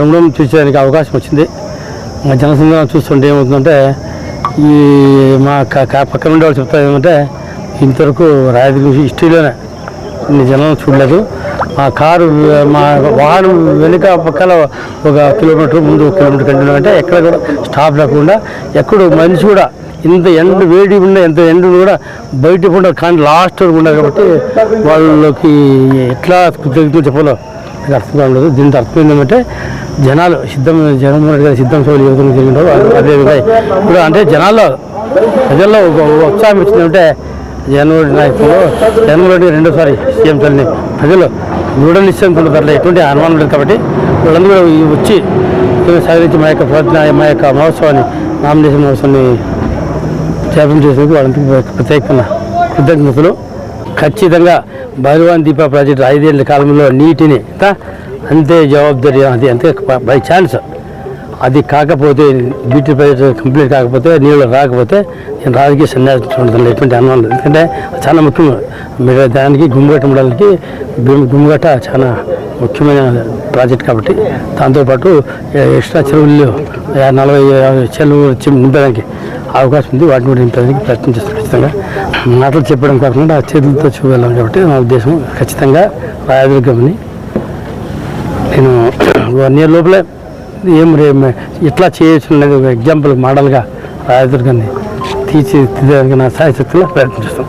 రుణం చూసేదానికి అవకాశం వచ్చింది. మా జనసంఘం చూస్తుంటే ఏమవుతుందంటే ఈ మా పక్కన ఉండే వాళ్ళు చెప్తారు ఏమంటే ఇంతవరకు రాయదుర్గం హిస్టరీలోనే జనం చూడలేదు. మా కారు మా వాహనం వెనుక పక్కన ఒక కిలోమీటర్ ముందు ఒక కిలోమీటర్ కంటిన్యూ అంటే ఎక్కడ కూడా స్టాప్ లేకుండా ఎక్కడ మనిషి కూడా ఇంత ఎండ వేడి ఉన్న ఎంత ఎండ కూడా బయట ఉండదు కానీ లాస్ట్ వరకు ఉండదు కాబట్టి వాళ్ళకి ఎట్లా కృతజ్ఞతలు చెప్పాలో నాకు అర్థం కావట్లేదు. దీంతో అర్థం ఏంటంటే జనాలు సిద్ధం జగన్మోహన్ రెడ్డి సిద్ధం సోలు యువతలు జరిగినారు అదే విధంగా ఇప్పుడు అంటే జనాల్లో ప్రజల్లో ఒక ఉత్సాహం ఇచ్చిందంటే జగన్మోహన్ నాయకులు జగన్మోహన్ రెడ్డి రెండోసారి సీఎం తల్లిని ప్రజలు దృఢ నిశ్చయంతో ధరలు ఎటువంటి అనుమానం లేదు కాబట్టి వాళ్ళందరూ కూడా వచ్చి సాధించి మా యొక్క ప్రయత్న మా యొక్క మహోత్సవాన్ని నామినేషన్ మహోత్సవాన్ని త్యాగం చేసేందుకు వాళ్ళందరికీ ప్రత్యేకమైన కృతజ్ఞతలు. ఖచ్చితంగా భగవాన్ దీప ప్రాజెక్టు ఐదేళ్ళ కాలంలో నీటిని అంతే జవాబ్దారి అది అంతే బై ఛాన్స్. అది కాకపోతే బీటీ ప్రాజెక్టు కంప్లీట్ కాకపోతే నీళ్ళు రాకపోతే నేను రాజకీయ సన్యాసం ఉండదు ఎటువంటి అనుమానం ఎందుకంటే చాలా ముఖ్యం. మీరు దానికి గుమ్మగట్ట మండలానికి గుమ్మగట్ట చాలా ముఖ్యమైన ప్రాజెక్ట్ కాబట్టి దాంతోపాటు ఎక్స్ట్రా చెరువులు నలభై యాభై చెరువులు వచ్చి నింపడానికి అవకాశం ఉంది. వాటిని కూడా నింపడానికి ప్రయత్నం చేస్తాను ఖచ్చితంగా. మాటలు చెప్పడం కాకుండా చేతులతో చూపెళ్ళాం కాబట్టి నా ఉద్దేశం ఖచ్చితంగా రాయదుర్గమని నేను వన్ ఇయర్ లోపలే ఏం రే ఇట్లా చేయొచ్చు లేదు ఎగ్జాంపుల్ మోడల్గా రాయదుర్గాన్ని తీర్చిదిద్దడానికి నా సాయశక్తిలో ప్రయత్నం చేస్తాం